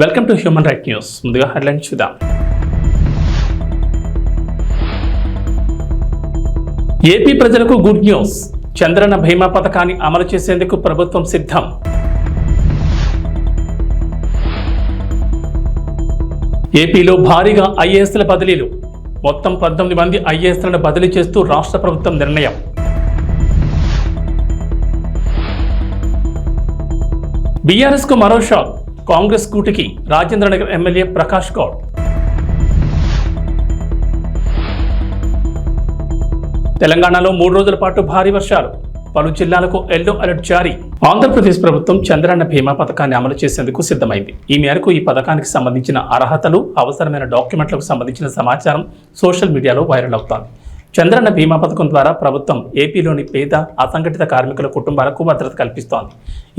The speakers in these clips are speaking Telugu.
Welcome to human right news ముందుగా హెడ్లైన్ చూద్దాం. ఏపీ ప్రజలకు గుడ్ న్యూస్ చంద్రన భీమా పథకాన్ని అమలు చేసేందుకు ప్రభుత్వం సిద్ధం. ఏపీలో భారీగా ఐఏఎస్ల బదిలీలు. మొత్తం పంతొమ్మిది మంది ఐఏఎస్లను బదిలీ చేస్తూ రాష్ట్ర ప్రభుత్వం నిర్ణయం. బీఆర్ఎస్కు మరో షాక్. కాంగ్రెస్ కూటికి రాజేంద్రనగర్ ఎమ్మెల్యే ప్రకాష్ గౌడ్. తెలంగాణలో మూడు రోజుల పాటు భారీ వర్షాలు. పలు జిల్లాలకు ఎల్లో అలర్ట్ జారీ. ఆంధ్రప్రదేశ్ ప్రభుత్వం చంద్రన్న బీమా పథకాన్ని అమలు చేసేందుకు సిద్ధమైంది. ఈ మేరకు ఈ పథకానికి సంబంధించిన అర్హతలు అవసరమైన డాక్యుమెంట్లకు సంబంధించిన సమాచారం సోషల్ మీడియాలో వైరల్ అవుతోంది. చంద్రన్న బీమా పథకం ద్వారా ప్రభుత్వం ఏపీలోని పేద అసంఘటిత కార్మికుల కుటుంబాలకు భద్రత కల్పిస్తోంది.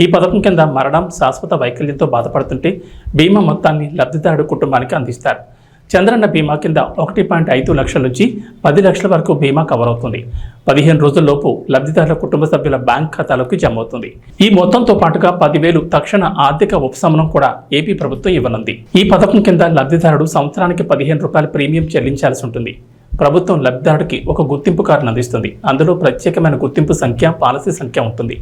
ఈ పథకం కింద మరణం శాశ్వత వైకల్యంతో బాధపడుతుంటే బీమా మొత్తాన్ని లబ్ధిదారుడు కుటుంబానికి అందిస్తారు. చంద్రన్న బీమా కింద ఒకటి పాయింట్ ఐదు లక్షల నుంచి పది లక్షల వరకు బీమా కవర్ అవుతుంది. పదిహేను రోజుల్లోపు లబ్ధిదారుల కుటుంబ సభ్యుల బ్యాంక్ ఖాతాలోకి జమ అవుతుంది. ఈ మొత్తంతో పాటుగా పదివేలు తక్షణ ఆర్థిక ఉపశమనం కూడా ఏపీ ప్రభుత్వం ఇవ్వనుంది. ఈ పథకం కింద లబ్ధిదారుడు సంవత్సరానికి పదిహేను రూపాయల ప్రీమియం చెల్లించాల్సి ఉంటుంది. ప్రభుత్వం లబ్ధిదారుడికి ఒక గుర్తింపు కార్డును అందిస్తుంది. అందులో ప్రత్యేకమైన గుర్తింపు సంఖ్య పాలసీ సంఖ్య ఉంటుంది.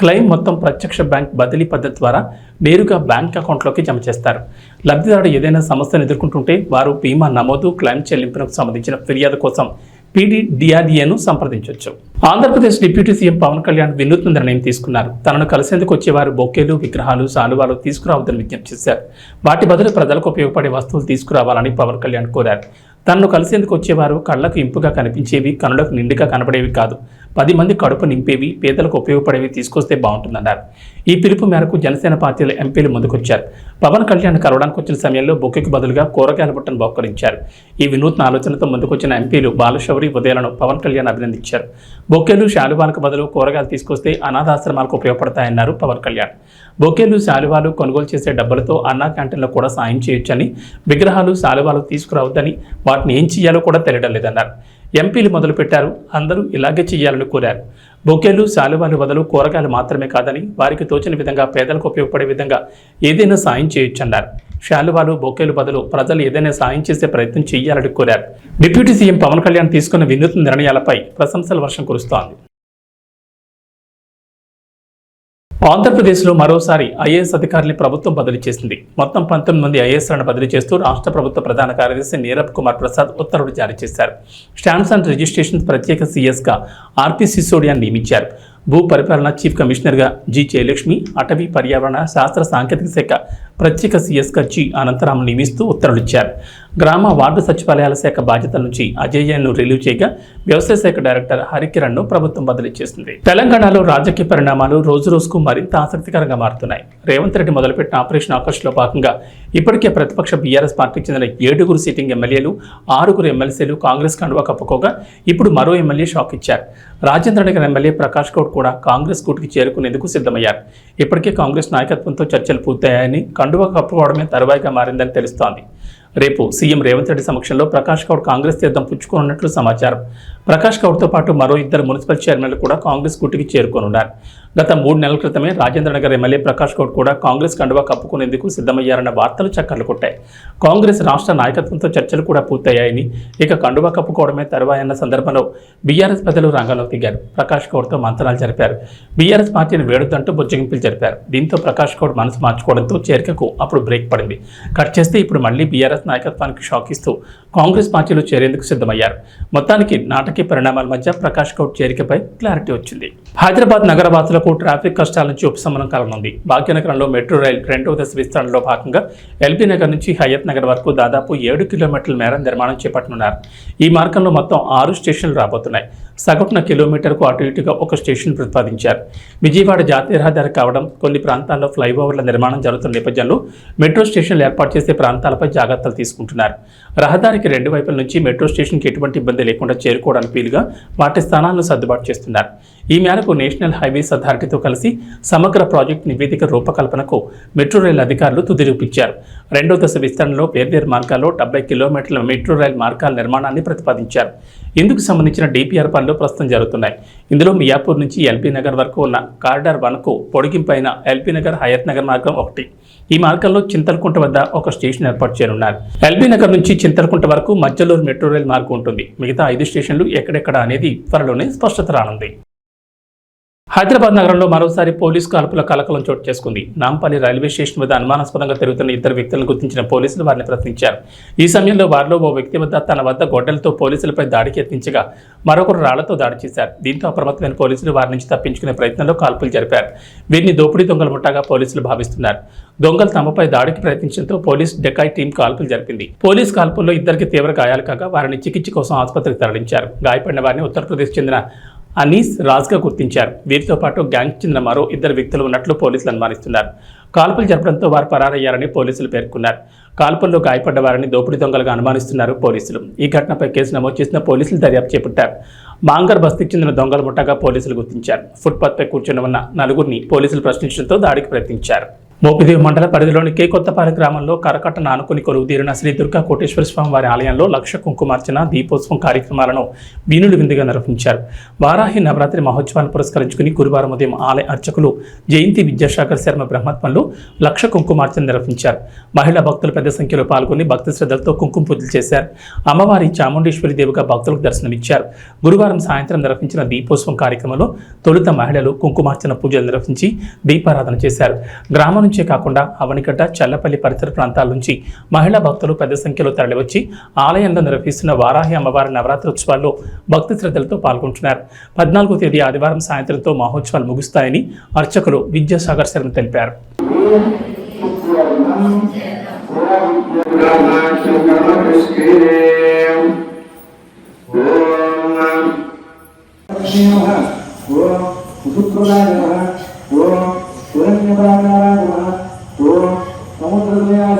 క్లెయిమ్ మొత్తం ప్రత్యక్ష బ్యాంక్ బదిలీ పద్ధతి ద్వారా నేరుగా బ్యాంక్ అకౌంట్లోకి జమ చేస్తారు. లబ్ధిదారుడు ఏదైనా సమస్యను ఎదుర్కొంటుంటే వారు బీమా నమోదు క్లెయిమ్ చెల్లింపునకు సంబంధించిన ఫిర్యాదు కోసం పీడీడీఆర్డీఏను సంప్రదించవచ్చు. ఆంధ్రప్రదేశ్ డిప్యూటీ సీఎం పవన్ కళ్యాణ్ వినూత్న నిర్ణయం తీసుకున్నారు. తనను కలిసేందుకు వచ్చేవారు బొకేలు విగ్రహాలు సాలువాలు తీసుకురావద్దని విజ్ఞప్తి చేశారు. వాటి బదులు ప్రజలకు ఉపయోగపడే వస్తువులు తీసుకురావాలని పవన్ కళ్యాణ్ కోరారు. తనను కలిసేందుకు వచ్చేవారు కళ్ళకు ఇంపుగా కనిపించేవి కనులకు నిండుగా కనబడేవి కాదు. పది మంది కడుపు నింపేవి పేదలకు ఉపయోగపడేవి తీసుకొస్తే బాగుంటుందన్నారు. ఈ పిలుపు మేరకు జనసేన పార్టీల ఎంపీలు ముందుకొచ్చారు. పవన్ కళ్యాణ్ కలవడానికి వచ్చిన సమయంలో బొక్కెకు బదులుగా కూరగాయల బుట్టను బహుకరించారు. ఈ వినూత్న ఆలోచనతో ముందుకొచ్చిన ఎంపీలు బాలశౌరి ఉదయాలను పవన్ కళ్యాణ్ అభినందించారు. బొక్కేలు శాలువాలకు బదులు కూరగాయలు తీసుకొస్తే అనాథాశ్రమాలకు ఉపయోగపడతాయన్నారు పవన్ కళ్యాణ్. బొకేలు శాలువాలు కొనుగోలు చేసే డబ్బులతో అన్నా క్యాంటీన్లో కూడా సాయం చేయొచ్చని విగ్రహాలు శాలువాలు తీసుకురావద్దని వాటిని ఏం చేయాలో కూడా తెలియడం లేదన్నారు. ఎంపీలు మొదలుపెట్టారు. అందరూ ఇలాగే చేయాలని కోరారు. బొకేలు శాలువాలు బదులు కూరగాయలు మాత్రమే కాదని వారికి తోచిన విధంగా పేదలకు ఉపయోగపడే విధంగా ఏదైనా సాయం చేయొచ్చన్నారు. శాలువాలు బొకేలు బదులు ప్రజలు ఏదైనా సాయం చేసే ప్రయత్నం చేయాలని కోరారు. డిప్యూటీ సీఎం పవన్ కళ్యాణ్ తీసుకున్న వినూత్న నిర్ణయాలపై ప్రశంసల వర్షం కురుస్తోంది. ఆంధ్రప్రదేశ్లో మరోసారి ఐఏఎస్ అధికారుల్ని ప్రభుత్వం బదిలీ చేసింది. మొత్తం పంతొమ్మిది మంది ఐఏఎస్లను బదిలీ చేస్తూ రాష్ట్ర ప్రభుత్వ ప్రధాన కార్యదర్శి నీరబ్ కుమార్ ప్రసాద్ ఉత్తర్వులు జారీ చేశారు. స్టాంప్స్ అండ్ రిజిస్ట్రేషన్ ప్రత్యేక సీఎస్గా ఆర్పి సిసోడియాన్ని నియమించారు. భూ పరిపాలన చీఫ్ కమిషనర్గా జి జయలక్ష్మి అటవీ పర్యావరణ శాస్త్ర సాంకేతిక శాఖ ప్రత్యేక సీఎస్గా జి అనంతరాం నియమిస్తూ ఉత్తర్వులు ఇచ్చారు. గ్రామ వార్డు సచివాలయాల శాఖ బాధ్యతల నుంచి అజయ్యను రిలీవ్ చేయగా వ్యవసాయ శాఖ డైరెక్టర్ హరికిరణ్ను ప్రభుత్వం బదిలీ చేసింది. తెలంగాణలో రాజకీయ పరిణామాలు రోజు రోజుకు మరింత ఆసక్తికరంగా మారుతున్నాయి. రేవంత్ రెడ్డి మొదలుపెట్టిన ఆపరేషన్ ఆకర్ష్లో భాగంగా ఇప్పటికే ప్రతిపక్ష బీఆర్ఎస్ పార్టీకి చెందిన ఏడుగురు సిట్టింగ్ ఎమ్మెల్యేలు ఆరుగురు ఎమ్మెల్సీలు కాంగ్రెస్ కండువా కప్పుకోగా ఇప్పుడు మరో ఎమ్మెల్యే షాక్ ఇచ్చారు. రాజేంద్రనగర్ ఎమ్మెల్యే ప్రకాష్ గౌడ్ కూడా కాంగ్రెస్ కూటికి చేరుకునేందుకు సిద్ధమయ్యారు. ఇప్పటికే కాంగ్రెస్ నాయకత్వంతో చర్చలు పూర్తయ్యాయని కండువా కప్పుకోవడమే తరువాయిగా మారిందని తెలుస్తోంది. రేపు సీఎం రేవంత్ రెడ్డి సమక్షంలో ప్రకాష్ గౌడ్ కాంగ్రెస్ తీర్థం పుచ్చుకోనున్నట్లు సమాచారం. ప్రకాష్ గౌడ్తో పాటు మరో ఇద్దరు మున్సిపల్ చైర్మన్లు కూడా కాంగ్రెస్ గుట్టుకి చేరుకోనున్నారు. గత మూడు నెలల క్రితమే రాజేంద్రనగర్ ఎమ్మెల్యే ప్రకాష్ గౌడ్ కూడా కాంగ్రెస్ కండువా కప్పుకునేందుకు సిద్ధమయ్యారన్న వార్తలు చక్కర్లు కొట్టాయి. కాంగ్రెస్ రాష్ట్ర నాయకత్వంతో చర్చలు కూడా పూర్తయ్యాయని ఇక కండువా కప్పుకోవడమే తరువాయన్న సందర్భంలో బీఆర్ఎస్ ప్రజలు రంగంలోకి దిగారు. ప్రకాష్ గౌడ్తో మంతనాలు జరిపారు. బీఆర్ఎస్ పార్టీని వేడుతంటూ బుజ్జగింపులు జరిపారు. దీంతో ప్రకాష్ గౌడ్ మనసు మార్చుకోవడంతో చేరికకు అప్పుడు బ్రేక్ పడింది. కట్ చేస్తే ఇప్పుడు మళ్ళీ బీఆర్ఎస్ నాయకత్వానికి షాక్ ఇస్తూ కాంగ్రెస్ పార్టీలో చేరేందుకు సిద్ధమయ్యారు. మొత్తానికి నాటకీయ పరిణామాల మధ్య ప్రకాష్ గౌడ్ చేరికపై క్లారిటీ వచ్చింది. హైదరాబాద్ నగరవాసులకు ట్రాఫిక్ కష్టాల నుంచి ఉపశమనం కలనుంది భాగ్యనగరంలో మెట్రో రైల్ రెండవ దశ విస్తరణలో భాగంగా ఎల్బీ నగర్ నుంచి హయత్ నగర్ వరకు దాదాపు ఏడు కిలోమీటర్ల మేర నిర్మాణం చేపట్టనున్నారు. ఈ మార్గంలో మొత్తం ఆరు స్టేషన్లు రాబోతున్నాయి. సగటున కిలోమీటర్కు అటు ఇటుగా ఒక స్టేషన్ ప్రతిపాదించారు. విజయవాడ జాతీయ రహదారి కావడం కొన్ని ప్రాంతాల్లో ఫ్లైఓవర్ల నిర్మాణం జరుగుతున్న నేపథ్యంలో మెట్రో స్టేషన్లు ఏర్పాటు చేసే ప్రాంతాలపై జాగ్రత్తలు తీసుకుంటున్నారు. రహదారికి రెండు వైపుల నుంచి మెట్రో స్టేషన్కి ఎటువంటి ఇబ్బంది లేకుండా చేరుకోవడానికి వీలుగా వాటి స్థానాలను సర్దుబాటు చేస్తున్నారు. ఈ మేరకు నేషనల్ హైవేస్ అథారిటీతో కలిసి సమగ్ర ప్రాజెక్ట్ నివేదిక రూపకల్పనకు మెట్రో రైల్ అధికారులు తుది రూపించారు. రెండో దశ విస్తరణలో వేర్వేరు మార్గాల్లో డెబ్బై కిలోమీటర్ల మెట్రో రైల్ మార్గాల నిర్మాణాన్ని ప్రతిపాదించారు. ఇందుకు సంబంధించిన డిపిఆర్ పనులు ప్రస్తుతం జరుగుతున్నాయి. ఇందులో మియాపూర్ నుంచి ఎల్బీ నగర్ వరకు ఉన్న కారిడార్ వన్కు పొడిగింపైన ఎల్బీ నగర్ హయత్ నగర్ మార్గం ఒకటి. ఈ మార్గంలో చింతలకుంట వద్ద ఒక స్టేషన్ ఏర్పాటు చేయనున్నారు. ఎల్బీ నగర్ నుంచి చింతలకుంట వరకు మధ్యలో మెట్రో రైల్ మార్గం ఉంటుంది. మిగతా ఐదు స్టేషన్లు ఎక్కడెక్కడ అనేది త్వరలోనే స్పష్టత రానుంది. హైదరాబాద్ నగరంలో మరోసారి పోలీసు కాల్పుల కలకలం చోటు చేసుకుంది. నాంపల్లి రైల్వే స్టేషన్ వద్ద అనుమానాస్పదంగా తిరుగుతున్న ఇద్దరు వ్యక్తులను గుర్తించిన పోలీసులు వారిని ప్రశ్నించారు. ఈ సమయంలో వారిలో ఓ వ్యక్తి వద్ద తన వద్ద గొడ్డలతో పోలీసులపై దాడికి యత్నించగా మరొకరు రాళ్ళతో దాడి చేశారు. దీంతో అప్రమత్తమైన పోలీసులు వారి నుంచి తప్పించుకునే ప్రయత్నంలో కాల్పులు జరిపారు. వీరిని దోపిడీ దొంగలు ముఠాగా పోలీసులు భావిస్తున్నారు. దొంగలు తమపై దాడికి ప్రయత్నించడంతో పోలీస్ డెకాయ్ టీం కాల్పులు జరిపింది. పోలీస్ కాల్పుల్లో ఇద్దరికి తీవ్ర గాయాలు కాగా వారిని చికిత్స కోసం ఆసుపత్రికి తరలించారు. గాయపడిన వారిని ఉత్తరప్రదేశ్ చెందిన అనీస్ రాజ్గా గుర్తించారు. వీరితో పాటు గ్యాంగ్ చెందిన మరో ఇద్దరు వ్యక్తులు ఉన్నట్లు పోలీసులు అనుమానిస్తున్నారు. కాల్పులు జరపడంతో వారు పరారయ్యారని పోలీసులు పేర్కొన్నారు. కాల్పుల్లో గాయపడ్డ వారిని దోపిడీ దొంగలుగా అనుమానిస్తున్నారు పోలీసులు. ఈ ఘటనపై కేసు నమోదు చేసిన పోలీసులు దర్యాప్తు చేపట్టారు. మాంగర్ బస్తీకి చెందిన దొంగల ముఠాగా పోలీసులు గుర్తించారు. ఫుట్పాత్పై కూర్చొని ఉన్న నలుగురిని పోలీసులు ప్రశ్నించడంతో దాడికి ప్రయత్నించారు. మోపిదేవి మండల పరిధిలోని కేకొత్తపాలెం గ్రామంలో కరకట్టను ఆనుకుని కొలువు తీరిన శ్రీ దుర్గా కోటేశ్వర స్వామి వారి ఆలయంలో లక్ష కుంకుమార్చన దీపోత్సవం కార్యక్రమాలను వీణులు విందుగా నిర్వహించారు. వారాహి నవరాత్రి మహోత్సవాన్ని పురస్కరించుకుని గురువారం ఉదయం ఆలయ అర్చకులు జయంతి విద్యాసాగర్ శర్మ బ్రహ్మత్వంలో లక్ష కుంకుమార్చన నిర్వహించారు. మహిళా భక్తులు పెద్ద సంఖ్యలో పాల్గొని భక్తి శ్రద్ధలతో కుంకుమ పూజలు చేశారు. అమ్మవారి చాముండేశ్వరి దేవిగా భక్తులకు దర్శనమిచ్చారు. గురువారం సాయంత్రం నిర్వహించిన దీపోత్సవం కార్యక్రమంలో తొలుత మహిళలు కుంకుమార్చన పూజలు నిర్వహించి దీపారాధన చేశారు. గ్రామం నుంచే కాకుండా అవనిగడ్డ చల్లపల్లి పరిసర ప్రాంతాల నుంచి మహిళా భక్తులు పెద్ద సంఖ్యలో తరలివచ్చి ఆలయంలో నిర్వహిస్తున్న వారాహి అమ్మవారి నవరాత్రోత్సవాల్లో భక్తి శ్రద్ధలతో పాల్గొంటున్నారు. పద్నాలుగో తేదీ ఆదివారం సాయంత్రంతో మహోత్సవాలు ముగుస్తాయని అర్చకులు విద్యాసాగర్ శర్మ తెలిపారు. ఓం సుశుక్రులాయ నమః ఓం సముద్రదయాయ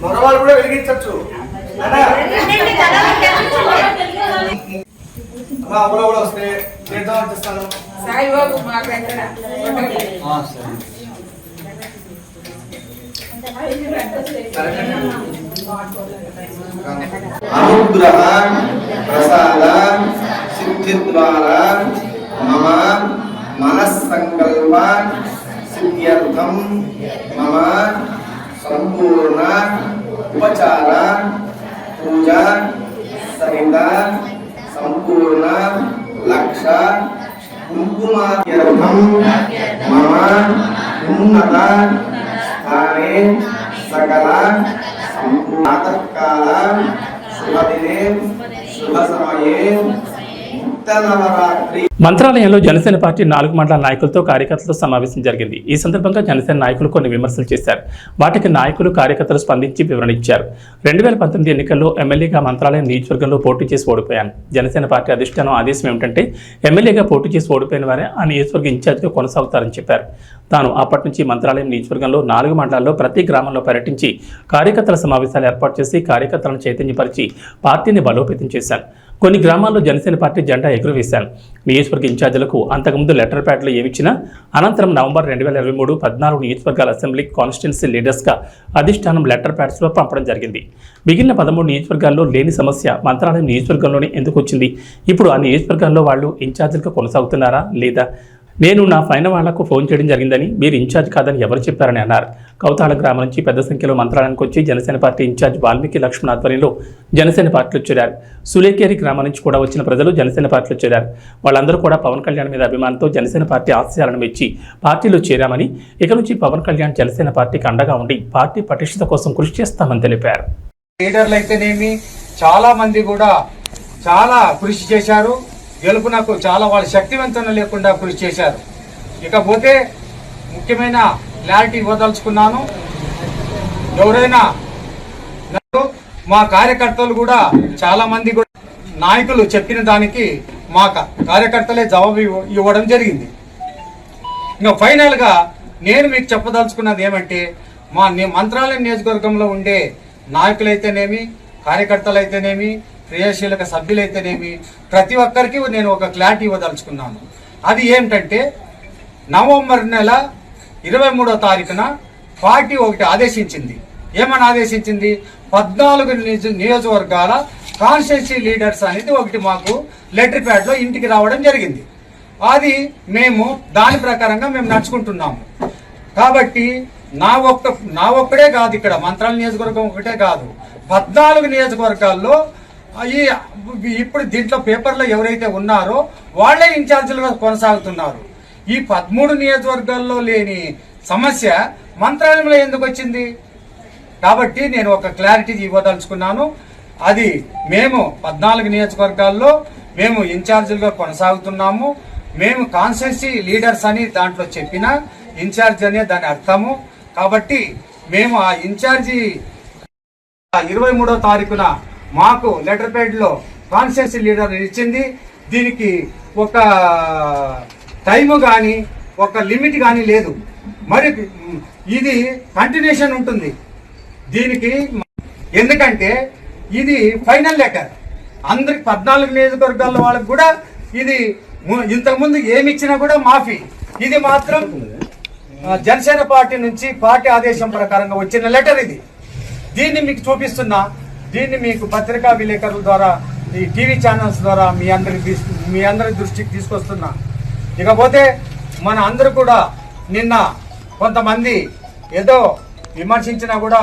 మగవాళ్ళు కూడా వెలిగించవచ్చు అమ్మా కూడా వస్తే చేద్దాం సాయిబాబు మాకు ఎక్కడ అనుగ్రహ ప్రసాదం సిద్ధి ద్వారా మమ మనస్సంకల్ప సిద్ధ్యర్థం మమ సంపూర్ణ ఉపచార పూజ సహిత సంపూర్ణ లక్ష కుంకుమార్థం మమ ఉన్నత స్థానే సకల ప్రాతకాల శుభదినే శుభ సమయే ముక్త నవరాత్రి మంత్రాలయంలో జనసేన పార్టీ నాలుగు మండల నాయకులతో కార్యకర్తలతో సమావేశం జరిగింది. ఈ సందర్భంగా జనసేన నాయకులు కొన్ని విమర్శలు చేశారు. వాటికి నాయకులు కార్యకర్తలు స్పందించి వివరణ ఇచ్చారు. రెండు వేల పంతొమ్మిది ఎన్నికల్లో ఎమ్మెల్యేగా మంత్రాలయం నియోజకవర్గంలో పోటీ చేసి ఓడిపోయాను. జనసేన పార్టీ అధిష్టానం ఆదేశం ఏమిటంటే ఎమ్మెల్యేగా పోటీ చేసి ఓడిపోయిన వారే ఆ నియోజకవర్గ ఇన్ఛార్జిగా కొనసాగుతారని చెప్పారు. తాను అప్పటి నుంచి మంత్రాలయం నియోజకవర్గంలో నాలుగు మండలాల్లో ప్రతి గ్రామంలో పర్యటించి కార్యకర్తల సమావేశాలు ఏర్పాటు చేసి కార్యకర్తలను చైతన్యపరిచి పార్టీని బలోపేతం చేశాను. కొన్ని గ్రామాల్లో జనసేన పార్టీ జెండా ఎగురవేశారు. నియోజకవర్గ ఇన్ఛార్జీలకు అంతకుముందు లెటర్ ప్యాడ్లు ఏమిచ్చినా అనంతరం నవంబర్ రెండు వేల ఇరవై మూడు పద్నాలుగు నియోజకవర్గాల అసెంబ్లీ కాన్స్టిట్యున్సీ లీడర్స్గా అధిష్టానం లెటర్ ప్యాడ్స్లో పంపడం జరిగింది. మిగిలిన పదమూడు నియోజకవర్గాల్లో లేని సమస్య మంత్రాలయం నియోజకవర్గంలోనే ఎందుకు వచ్చింది? ఇప్పుడు ఆ నియోజకవర్గాల్లో వాళ్ళు ఇన్ఛార్జీలుగా కొనసాగుతున్నారా లేదా? నేను నా పైన వాళ్ళకు ఫోన్ చేయడం జరిగిందని మీరు ఇన్ఛార్జ్ కాదని ఎవరు చెప్పారని అన్నారు. కౌతాళ గ్రామం నుంచి పెద్ద సంఖ్యలో మంత్రాలయానికి వచ్చి జనసేన పార్టీ ఇన్ఛార్జ్ వాల్మీకి లక్ష్మణ్ ఆధ్వర్యంలో జనసేన పార్టీలో చేరారు. సులేకేరి గ్రామం నుంచి కూడా వచ్చిన ప్రజలు జనసేన పార్టీలో చేరారు. వాళ్ళందరూ కూడా పవన్ కళ్యాణ్ మీద అభిమానంతో జనసేన పార్టీ ఆశయాలను మెచ్చి పార్టీలో చేరామని ఇక నుంచి పవన్ కళ్యాణ్ జనసేన పార్టీకి అండగా ఉండి పార్టీ పటిష్టత కోసం కృషి చేస్తామని తెలిపారు. లీడర్లు అయితేనేమి చాలా మంది కూడా చాలా కృషి చేశారు. గెలుపునకు చాలా వాళ్ళ శక్తివంతన లేకుండా కృషి చేశారు. ఇకపోతే ముఖ్యమైన క్లారిటీ ఇవ్వదలుచుకున్నాను. ఎవరైనా మా కార్యకర్తలు కూడా చాలా మంది కూడా నాయకులు చెప్పిన దానికి మా కార్యకర్తలే జవాబు ఇవ్వ- ఇవ్వడం జరిగింది. ఇంకా ఫైనల్గా నేను మీకు చెప్పదలుచుకున్నది ఏమంటే మా మంత్రాలయం నియోజకవర్గంలో ఉండే నాయకులైతేనేమి కార్యకర్తలైతేనేమి క్రియాశీలక సభ్యులైతేనేమి? ప్రతి ఒక్కరికి నేను ఒక క్లారిటీ ఇవ్వదలుచుకున్నాను. అది ఏమిటంటే నవంబర్ నెల ఇరవై మూడో తారీఖున పార్టీ ఒకటి ఆదేశించింది. ఏమని ఆదేశించింది? పద్నాలుగు నియోజ- నియోజకవర్గాల కాన్స్టిట్యూన్సీ లీడర్స్ అనేది ఒకటి మాకు లెటర్ ప్యాడ్లో ఇంటికి రావడం జరిగింది. అది మేము దాని ప్రకారంగా మేము నడుచుకుంటున్నాము. కాబట్టి నా ఒక్క నా ఒక్కడే కాదు ఇక్కడ మంత్రాల నియోజకవర్గం ఒకటే కాదు. పద్నాలుగు నియోజకవర్గాల్లో ఈ ఇప్పుడు దీంట్లో పేపర్లో ఎవరైతే ఉన్నారో వాళ్ళే ఇన్ఛార్జీలుగా కొనసాగుతున్నారు. ఈ పదమూడు నియోజకవర్గాల్లో లేని సమస్య మంత్రాలయంలో ఎందుకు వచ్చింది? కాబట్టి నేను ఒక క్లారిటీ ఇవ్వదలుచుకున్నాను. అది మేము పద్నాలుగు నియోజకవర్గాల్లో మేము ఇన్ఛార్జీలుగా కొనసాగుతున్నాము. మేము కాన్స్టిట్యూన్సీ లీడర్స్ అని దాంట్లో చెప్పిన ఇన్ఛార్జ్ అనే దాని అర్థము. కాబట్టి మేము ఆ ఇన్ఛార్జి ఇరవై మూడో తారీఖున మాకు లెటర్ పేడ్లో కాన్స్టిట్యూన్సీ లీడర్ ఇచ్చింది. దీనికి ఒక టైము కానీ ఒక లిమిట్ కానీ లేదు. మరి ఇది కంటిన్యూషన్ ఉంటుంది. దీనికి ఎందుకంటే ఇది ఫైనల్ లెటర్. అందరికి పద్నాలుగు నియోజకవర్గాల వాళ్ళకి కూడా ఇది ము- ఇంతకుముందు ఏమి ఇచ్చినా కూడా మాఫీ. ఇది మాత్రం జనసేన పార్టీ నుంచి పార్టీ ఆదేశం ప్రకారంగా వచ్చిన లెటర్ ఇది. దీన్ని మీకు చూపిస్తున్నా. దీన్ని మీకు పత్రికా విలేకరుల ద్వారా ఈ టీవీ ఛానల్స్ ద్వారా మీ అందరి మీ అందరి దృష్టికి తీసుకొస్తున్నా. ఇకపోతే మన అందరూ కూడా నిన్న కొంతమంది ఏదో విమర్శించినా కూడా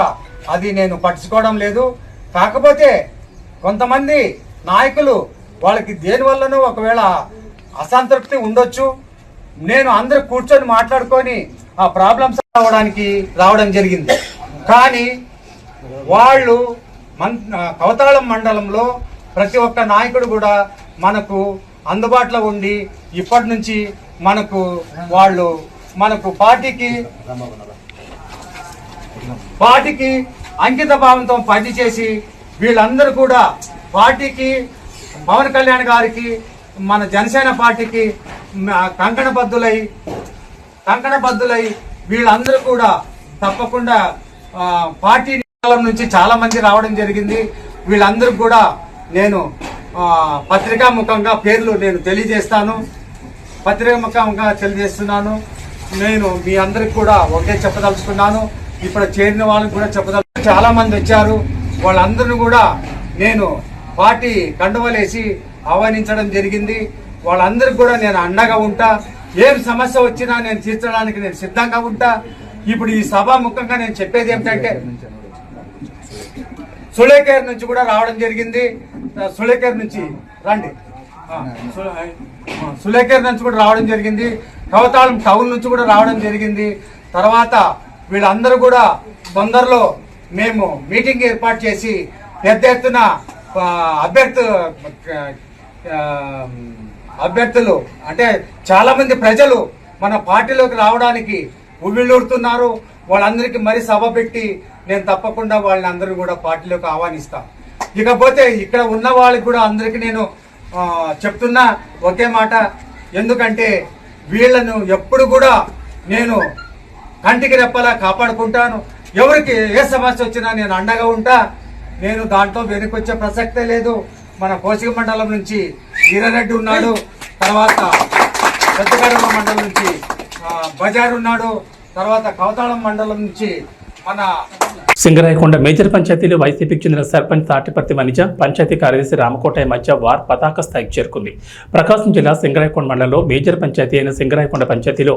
అది నేను పట్టించుకోవడం లేదు. కాకపోతే కొంతమంది నాయకులు వాళ్ళకి దేనివల్లనో ఒకవేళ అసంతృప్తి ఉండొచ్చు. నేను అందరు కూర్చొని మాట్లాడుకొని ఆ ప్రాబ్లమ్స్ రావడానికి రావడం జరిగింది. కానీ వాళ్ళు మన్ కవతాళం మండలంలో ప్రతి ఒక్క నాయకుడు కూడా మనకు అందుబాటులో ఉండి ఇప్పటి నుంచి మనకు వాళ్ళు మనకు పార్టీకి పార్టీకి అంకిత భావంతో పనిచేసి వీళ్ళందరూ కూడా పార్టీకి పవన్ కళ్యాణ్ గారికి మన జనసేన పార్టీకి కంకణబద్ధులై కంకణబద్ధులై వీళ్ళందరూ కూడా తప్పకుండా పార్టీ కాలం నుంచి చాలా మంది రావడం జరిగింది. వీళ్ళందరూ కూడా నేను పత్రికా ముఖంగా పేర్లు నేను తెలియజేస్తాను. పత్రికా ముఖంగా తెలియజేస్తున్నాను. నేను మీ అందరికి కూడా ఒకే చెప్పదలుచుకున్నాను. ఇప్పుడు చేరిన వాళ్ళకి కూడా చెప్పదలు చాలా మంది వచ్చారు. వాళ్ళందరిని కూడా నేను పార్టీ కండువలేసి ఆహ్వానించడం జరిగింది. వాళ్ళందరికి కూడా నేను అండగా ఉంటా. ఏం సమస్య వచ్చినా నేను తీర్చడానికి నేను సిద్ధంగా ఉంటా. ఇప్పుడు ఈ సభాముఖంగా నేను చెప్పేది ఏమిటంటే సులేకేర్ నుంచి కూడా రావడం జరిగింది. సులేకేర్ నుంచి రండి. సులేకేర్ నుంచి కూడా రావడం జరిగింది. కవతాళం టౌన్ నుంచి కూడా రావడం జరిగింది. తర్వాత వీళ్ళందరూ కూడా తొందరలో మేము మీటింగ్ ఏర్పాటు చేసి పెద్ద ఎత్తున అభ్యర్థు అభ్యర్థులు అంటే చాలా మంది ప్రజలు మన పార్టీలోకి రావడానికి ఉవ్విళ్ళూరుతున్నారు. వాళ్ళందరికీ మరీ సభ పెట్టి నేను తప్పకుండా వాళ్ళని అందరూ కూడా పార్టీలోకి ఆహ్వానిస్తాను ఇకపోతే ఇక్కడ ఉన్న వాళ్ళకి కూడా అందరికీ నేను చెప్తున్నా ఒకే మాట. ఎందుకంటే వీళ్ళను ఎప్పుడు కూడా నేను కంటికి రెప్పలా కాపాడుకుంటాను. ఎవరికి ఏ సమస్య వచ్చినా నేను అండగా ఉంటా. నేను దాంట్లో వెనుకొచ్చే ప్రసక్తే లేదు. మన కోసిక మండలం నుంచి వీరారెడ్డి ఉన్నాడు. తర్వాత పెద్దగడమ మండలం నుంచి బజార్ ఉన్నాడు తర్వాత కవతాళం మండలం నుంచి మన సింగరాయకొండ మేజర్ పంచాయతీలో వైసీపీకి చెందిన సర్పంచ్ తాటిపర్తి వనిజ పంచాయతీ కార్యదర్శి రామకోటయ్య మధ్య వార్ పతాక స్థాయికి చేరుకుంది. ప్రకాశం జిల్లా సింగరాయకొండ మండలంలో మేజర్ పంచాయతీ అయిన సింగరాయకొండ పంచాయతీలో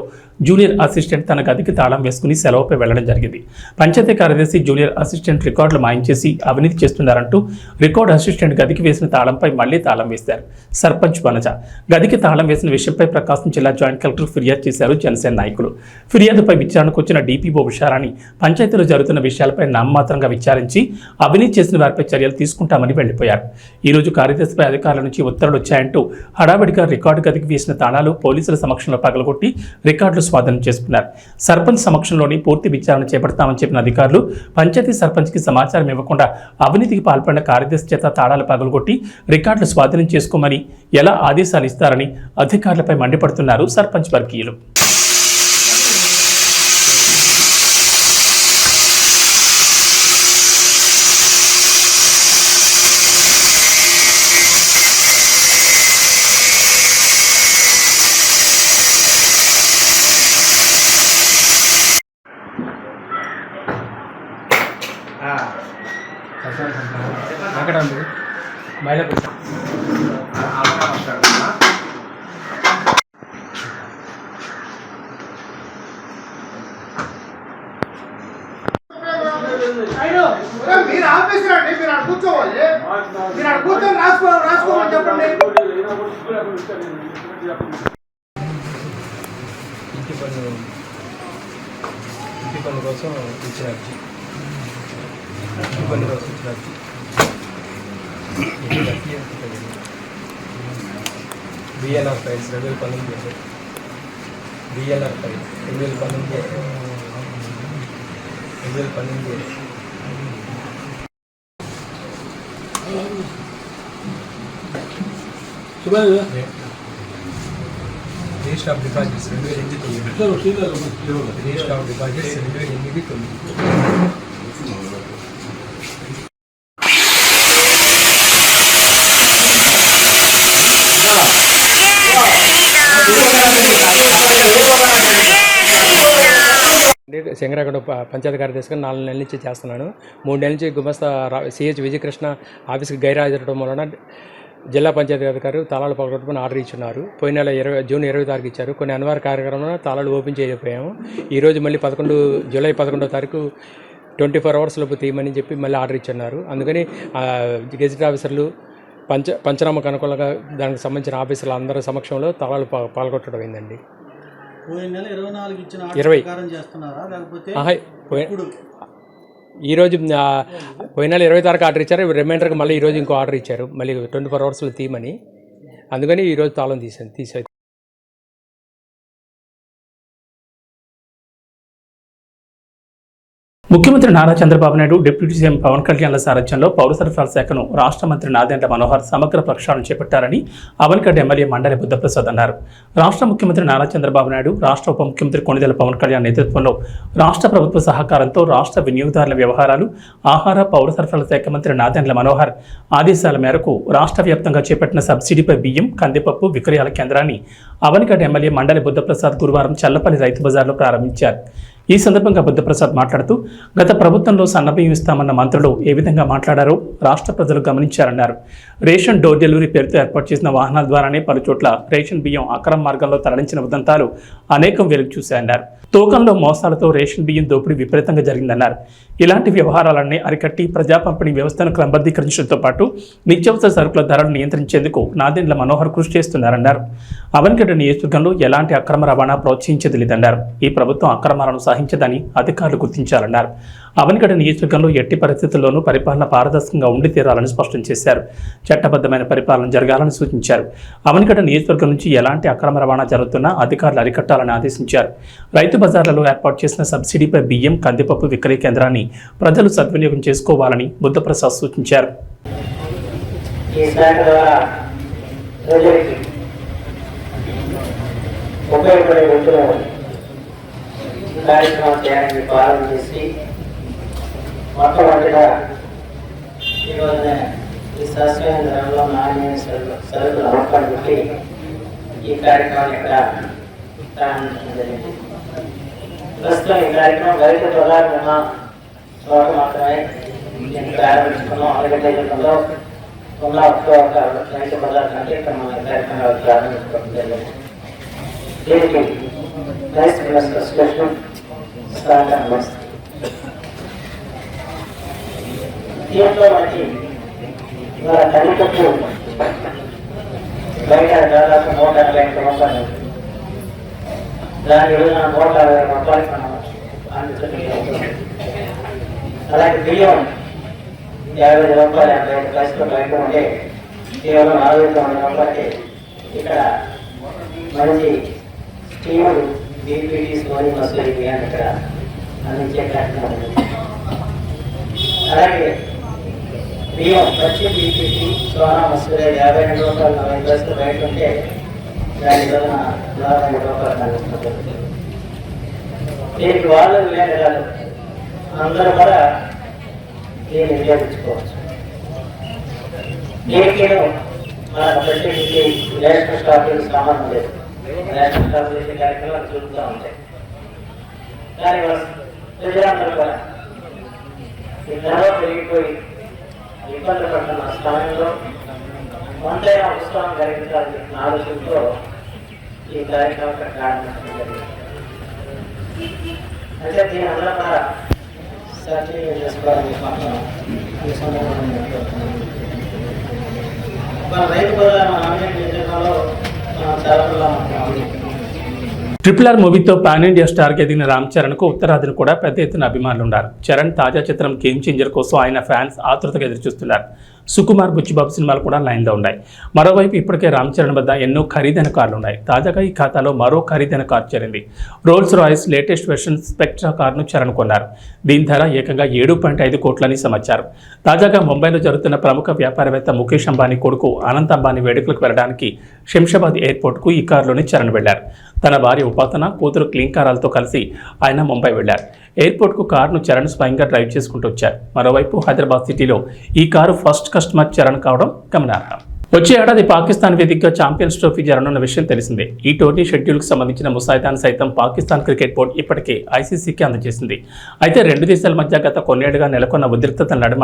జూనియర్ అసిస్టెంట్ తన గదికి తాళం వేసుకుని సెలవుపై వెళ్ళడం జరిగింది. పంచాయతీ కార్యదర్శి జూనియర్ అసిస్టెంట్ రికార్డులు మాయించేసి అవినీతి చేస్తున్నారంటూ రికార్డు అసిస్టెంట్ గదికి వేసిన తాళంపై మళ్ళీ తాళం వేశారు సర్పంచ్ వనజ. గదికి తాళం వేసిన విషయంపై ప్రకాశం జిల్లా జాయింట్ కలెక్టర్ ఫిర్యాదు చేశారు జనసేన నాయకులు. ఫిర్యాదుపై విచారణకు వచ్చిన డీపీఓ విషారాన్ని పంచాయతీలో జరుగుతున్న విషయాలపై నామమాత్రంగా విచారించి అవినీతి చేసిన వారిపై చర్యలు తీసుకుంటామని వెళ్ళిపోయారు ఈ రోజు కార్యదర్శిపై అధికారుల నుంచి ఉత్తర్వులు వచ్చాయంటూ హడావిడిగా రికార్డు గదికి వేసిన తాళాలు పోలీసుల సమక్షంలో పగలగొట్టి రికార్డులు స్వాధీనం చేసుకున్నారు. సర్పంచ్ సమక్షంలోని పూర్తి విచారణ చేపడతామని చెప్పిన అధికారులు పంచాయతీ సర్పంచ్కి సమాచారం ఇవ్వకుండా అవినీతికి పాల్పడిన కార్యదర్శి చేత తాళాలు పగలగొట్టి రికార్డులు స్వాధీనం చేసుకోమని ఎలా ఆదేశాలు ఇస్తారని అధికారులపై మండిపడుతున్నారు సర్పంచ్ వర్గీయులు. మీరు ఆపేసారండి మీరు అక్కడ కూర్చోవాలి మీరు అక్కడ కూర్చొని రాసుకోవాలి రాసుకోమని చెప్పండి ఇంటి పన్ను ఇంటి పన్ను కోసం ఇచ్చిన అర్జీ ఇంటి పన్ను కోసం ఇచ్చిన అర్జీ ఇది అర్జీ ఎంత ఉంటుంది? బిఎల్ఆర్ ఫైల్స్ రెండు వేల పంతొమ్మిది బిఎల్ఆర్ ఫైల్ రెండు వేల పంతొమ్మిది రెండు వేల పంతొమ్మిది రిజిస్టర్ ఆఫ్ డిపాజిట్స్ రెండు వేల ఎనిమిది తొమ్మిది రిజిస్టర్ ఆఫ్ డిపాజిట్స్ రెండు వేల ఎనిమిది తొమ్మిది నేను సింగరాగడ పంచాయతీ కార్యదర్శిగా నాలుగు నెలల నుంచి చేస్తున్నాను. మూడు నెలల నుంచి గుమస్తా రా- సిహెచ్ విజయకృష్ణ ఆఫీస్కి గైరాజరడం వలన జిల్లా పంచాయతీ అధికారి తాళాలు పగలగొట్టుకుని ఆర్డర్ ఇచ్చున్నారు. పోయిన నెల ఇరవై జూన్ ఇరవై తారీఖు ఇచ్చారు. కొన్ని అనివార్య కార్యక్రమంలో తాళాలు ఓపెన్ చేయకపోయాము ఈరోజు మళ్ళీ పదకొండు జూలై పదకొండవ తారీఖు ట్వంటీ ఫోర్ అవర్స్ లోపు తీయమని చెప్పి మళ్ళీ ఆర్డర్ ఇచ్చున్నారు. అందుకని గెజిట్ ఆఫీసర్లు పంచ పంచనామకు అనుకూలంగా దానికి సంబంధించిన ఆఫీసర్లు అందరి సమక్షంలో తాళాలు పాల్గొట్టడం అయిందండి. పోయిన నెల ఇరవై నాలుగు ఇచ్చిన ఇరవై. ఆర్డర్ ప్రకారం చేస్తున్నారా? లేకపోతే ఆహా, పోయి- ఇప్పుడు? ఈరోజు పోయిన నెల ఇరవై తారీఖు ఆర్డర్ ఇచ్చారు. రిమైండర్కి మళ్ళీ ఈరోజు ఇంకో ఆర్డర్ ఇచ్చారు. మళ్ళీ ట్వంటీ ఫోర్ అవర్స్లో తీయమని. అందుకని ఈరోజు తాళం తీసాను తీసే ముఖ్యమంత్రి నారా చంద్రబాబు నాయుడు డిప్యూటీ సీఎం పవన్ కళ్యాణ్ల సారథ్యంలో పౌర సరఫరాల శాఖను రాష్ట్ర మంత్రి నాదెండ్ల మనోహర్ సమగ్ర ప్రక్షాళన చేపట్టారని అవనిగడ్డ ఎమ్మెల్యే మండలి బుద్ధప్రసాద్ అన్నారు. రాష్ట్ర ముఖ్యమంత్రి నారా చంద్రబాబు నాయుడు రాష్ట్ర ఉప ముఖ్యమంత్రి కొణిదెల పవన్ కళ్యాణ్ నేతృత్వంలో రాష్ట్ర ప్రభుత్వ సహకారంతో రాష్ట్ర వినియోగదారుల వ్యవహారాలు ఆహార పౌర సరఫరాల శాఖ మంత్రి నాదెండ్ల మనోహర్ ఆదేశాల మేరకు రాష్ట్ర వ్యాప్తంగా చేపట్టిన సబ్సిడీపై బియ్యం కందిపప్పు విక్రయాల కేంద్రాన్ని అవనిగడ్డ ఎమ్మెల్యే మండలి బుద్ధప్రసాద్ గురువారం చల్లపల్లి రైతు బజార్లో ప్రారంభించారు. ఈ సందర్భంగా బుద్ధప్రసాద్ మాట్లాడుతూ గత ప్రభుత్వంలో సన్నబియ్యం ఇస్తామన్న మంత్రులు ఏ విధంగా మాట్లాడారో రాష్ట్ర ప్రజలు గమనించారన్నారు. రేషన్ డోర్ డెలివరీ పేరుతో ఏర్పాటు చేసిన వాహనాల ద్వారానే పలు చోట్ల రేషన్ బియ్యం అక్రమ మార్గంలో తరలించిన ఉదంతాలు అనేకం వెలుగు చూశాయన్నారు. తూకంలో మోసాలతో రేషన్ బియ్యం దోపిడీ విపరీతంగా జరిగిందన్నారు. ఇలాంటి వ్యవహారాలన్నీ అరికట్టి ప్రజా పంపిణీ వ్యవస్థను క్రమబద్ధీకరించడంతో పాటు నిత్యావసర సరుకుల ధరలు నియంత్రించేందుకు నాదెండ్ల మనోహర్ కృషి చేస్తున్నారన్నారు. అవన్గడ్డ నియోజకవర్గంలో ఎలాంటి అక్రమ రవాణా ప్రోత్సహించేది లేదన్నారు ఈ ప్రభుత్వం అక్రమాలను సహించదని అధికారులు గుర్తించారన్నారు అవన్గడ్డ నియోజకవర్గంలో ఎట్టి పరిస్థితుల్లోనూ పరిపాలన పారదర్శకంగా ఉండి తీరాలని స్పష్టం చేశారు. చట్టబద్ధమైన పరిపాలన జరగాలని సూచించారు. అవన్గడ్డ నియోజకవర్గం నుంచి ఎలాంటి అక్రమ రవాణా జరుగుతున్నా అధికారులు అరికట్టాలని ఆదేశించారు. రైతు బజార్లలో ఏర్పాటు చేసిన సబ్సిడీపై బియ్యం కందిపప్పు విక్రయ కేంద్రాన్ని ప్రజలు సద్వినియోగం చేసుకోవాలని బుద్ధప్రసాద్ సూచించారు. ఈ శాఖ ద్వారా ప్రజలకి ఉపయోగపడే వ్యక్తులు ఈ కార్యక్రమం చేయడానికి ప్రారంభం చేసి మొట్టమొదటిగా ఈ రోజున ఈ శాస్త్రీయ ధరలో నాణ్యమైన సరుకు సరుకులు అమ్మకాలు పెట్టి ఈ కార్యక్రమాన్ని ఇక్కడ ప్రారంభించడం జరిగింది ప్రస్తుతం ఈ కార్యక్రమం రైతు ప్రధాన ఉన్న చోట మాత్రమే దీన్ని ప్రారంభించుకున్నాం అలాగే జిల్లాలో ఉన్న ఒక్క రైతు పదార్థం అంటే ఇక్కడ మన కార్యక్రమాలు ప్రారంభించుకోవడం జరిగింది దీనికి రైస్ మిల్లర్స్ అసోసియేషన్ స్టార్ట్ వస్తుంది దీంట్లో మనకి ఇవాళ కందిపప్పు బయట దాదాపు నూట అరవై ఐదు రూపాయలు ఉంది. దాని విలువ నూట అరవై రూపాయలు మనం అందుతుంది అలాగే బియ్యం యాభై ఐదు రూపాయలు యాభై ఐదు పైసలు బయట ఉంటే కేవలం నాలుగు తొమ్మిది రూపాయలకి ఇక్కడ మంచి స్టీములు బీపీటీ సోని మసూరి అని ఇక్కడ అందించే కార్యక్రమం అలాగే బియ్యం ప్రతి బీపీటీ సోనా మసూరి యాభై రెండు రూపాయలు నలభై పైసలు బయట ఉంటే దాని వలన నలభై రెండు రూపాయలు అందిస్తుంది దీనికి వాళ్ళు లేని వాళ్ళు అందరూ కూడా దీన్ని వినియోగించుకోవచ్చు. దీనికి మన ప్రత్యేకించి రేషన్ స్టాఫీకి సంబంధం లేదు. రేషన్ చేసే కార్యక్రమాలు జరుగుతూ ఉంటాయి దానివల్ల ప్రజలందరూ కూడా ఈ పెరిగిపోయి ఇబ్బంది పడుతున్న స్థానంలో వంతైన ఉత్సాహం కలిగించాలని చెప్పిన ఆలోచనతో ఈ కార్యక్రమం ఇక్కడ ప్రారంభించడం జరిగింది అంటే దీని అందరూ కూడా సర్టిఫికేట్ చేసుకోవాలని మాత్రం ఈ సందర్భంగా మన రైతు బజార్ మన ఆన్లైన్ నియోజకవర్గంలో ట్రిపుల్ ఆర్ మూవీతో పాన్ ఇండియా స్టార్కి ఎదిగిన రామ్ చరణ్కు ఉత్తరాదిని కూడా పెద్ద ఎత్తున అభిమానులు ఉన్నారు చరణ్ తాజా చిత్రం గేమ్ చేంజర్ కోసం ఆయన ఫ్యాన్స్ ఆతృతగా ఎదురుచూస్తున్నారు. సుకుమార్ బుచ్చిబాబు సినిమాలు కూడా లైన్లో ఉన్నాయి. మరోవైపు ఇప్పటికే రామ్ చరణ్ వద్ద ఎన్నో ఖరీదైన కార్లు ఉన్నాయి. తాజాగా ఈ ఖాతాలో మరో ఖరీదైన కార్ చేరింది. Rolls Royce latest version Spectre కార్ను Charan కొన్నారు. దీని ధర ఏకంగా ఏడు పాయింట్ ఐదు కోట్లని సమాచారం. తాజాగా ముంబైలో జరుగుతున్న ప్రముఖ వ్యాపారవేత్త ముఖేష్ అంబానీ కొడుకు అనంత అంబానీ వేడుకలకు వెళ్ళడానికి శంషాబాద్ ఎయిర్పోర్ట్కు ఈ కారులోనే చరణ్ వెళ్ళారు తన భార్య ఉపాసన కూతురు క్లింకారాలతో కలిసి ఆయన ముంబై వెళ్ళారు ఎయిర్పోర్ట్కు కారును చరణ్ స్వయంగా డ్రైవ్ చేసుకుంటూ వచ్చారు. మరోవైపు హైదరాబాద్ సిటీలో ఈ కారు ఫస్ట్ కస్టమర్ చరణ్ కావడం గమనార్హం. వచ్చే ఏడాది పాకిస్తాన్ వేదికగా ఛాంపియన్స్ ట్రోఫీ జరగనున్న విషయం తెలిసిందే. ఈ టోర్నీ షెడ్యూల్కి సంబంధించిన ముసాయిదాను సైతం పాకిస్తాన్ క్రికెట్ బోర్డు ఇప్పటికే ఐసీసీకి అందజేసింది. అయితే రెండు దేశాల మధ్య గత కొన్నేళ్ళుగా నెలకొన్న ఉద్రిక్తత నడుమ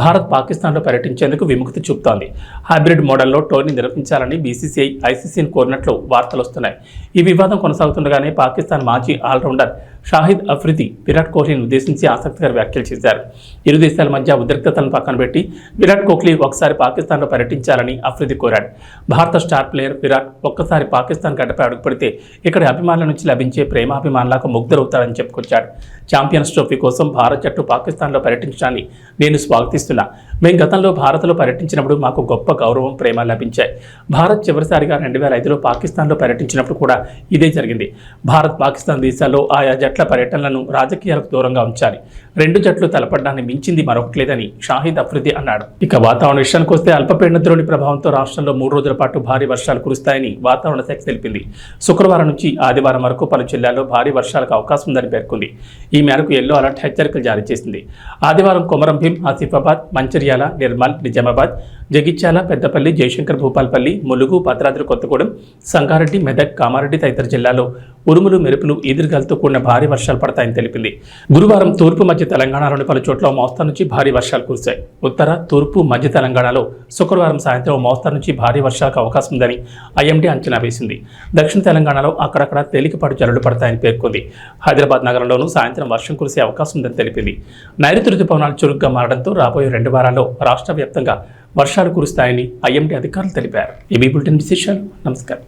భారత్ పాకిస్తాన్లో పర్యటించేందుకు విముక్తి చూపుతోంది. హైబ్రిడ్ మోడల్లో టోర్నీ నిర్వహించాలని బీసీసీఐ ఐసీసీని కోరినట్లు వార్తలు వస్తున్నాయి ఈ వివాదం కొనసాగుతుండగానే పాకిస్తాన్ మాజీ ఆల్రౌండర్ షాహిద్ అఫ్రిది విరాట్ కోహ్లీని ఉద్దేశించి ఆసక్తికర వ్యాఖ్యలు చేశారు. ఇరు దేశాల మధ్య ఉద్రిక్తతను పక్కన పెట్టి విరాట్ కోహ్లీ ఒకసారి పాకిస్తాన్లో పర్యటించాలని అఫ్రిది కోరాడు. భారత స్టార్ ప్లేయర్ విరాట్ ఒక్కసారి పాకిస్తాన్ గడ్డపై అడుగుపడితే ఇక్కడి అభిమానుల నుంచి లభించే ప్రేమాభిమానులకు ముగ్ధరవుతారని చెప్పుకొచ్చాడు. ఛాంపియన్స్ ట్రోఫీ కోసం భారత్ జట్టు పాకిస్తాన్లో పర్యటించడాన్ని నేను స్వాగతిస్తున్నా. మేము గతంలో భారత్లో పర్యటించినప్పుడు మాకు గొప్ప గౌరవం ప్రేమ లభించాయి. భారత్ చివరిసారిగా రెండు వేల ఐదులో పాకిస్తాన్లో పర్యటించినప్పుడు కూడా ఇదే జరిగింది. భారత్ పాకిస్తాన్ దేశాల్లో ఆయా జట్టు పర్యటనలను రాజకీయాలకు దూరంగా ఉంచాలి. రెండు జట్లు తలపడ్డాన్ని మించింది మరొకటి లేదని షాహిద్ అఫ్రిది అన్నాడు. ఇక వాతావరణ విషయానికి వస్తే అల్పపీడన ప్రభావంతో రాష్ట్రంలో మూడు రోజుల పాటు భారీ వర్షాలు కురుస్తాయని వాతావరణ శాఖ తెలిపింది. శుక్రవారం నుంచి ఆదివారం వరకు పలు జిల్లాల్లో భారీ వర్షాలకు అవకాశం ఉందని పేర్కొంది. ఈ మేరకు ఎల్లో అలర్ట్ హెచ్చరికలు జారీ చేసింది. ఆదివారం కొమరంభీం ఆసిఫాబాద్ మంచిర్యాల నిర్మల్ నిజామాబాద్ జగిత్యాల పెద్దపల్లి జయశంకర్ భూపాల్పల్లి ములుగు భద్రాద్రి కొత్తగూడెం సంగారెడ్డి మెదక్ కామారెడ్డి తదితర జిల్లాల్లో ఉరుములు మెరుపులు ఈదురుగాలతో కూడిన భారీ వర్షాలు పడతాయని తెలిపింది. గురువారం తూర్పు మధ్య తెలంగాణలోని పలు చోట్ల మోస్తరు నుంచి భారీ వర్షాలు కురిశాయి. ఉత్తర తూర్పు మధ్య తెలంగాణలో శుక్రవారం సాయంత్రం మోస్తరు నుంచి భారీ వర్షాలకు అవకాశం ఉందని ఐఎండీ అంచనా వేసింది. దక్షిణ తెలంగాణలో అక్కడక్కడ తేలికపాటి జల్లులు పడతాయని పేర్కొంది. హైదరాబాద్ నగరంలోనూ సాయంత్రం వర్షం కురిసే అవకాశం ఉందని తెలిపింది. నైరుతి రుతుపవనాలు చురుగ్గా మారడంతో రాబోయే రెండు వారాల్లో రాష్ట్ర వ్యాప్తంగా వర్షాలు కురుస్తాయని ఐఎండీ అధికారులు తెలిపారు. ఏబీ బులెటిన్ విశేషాలు. నమస్కారం.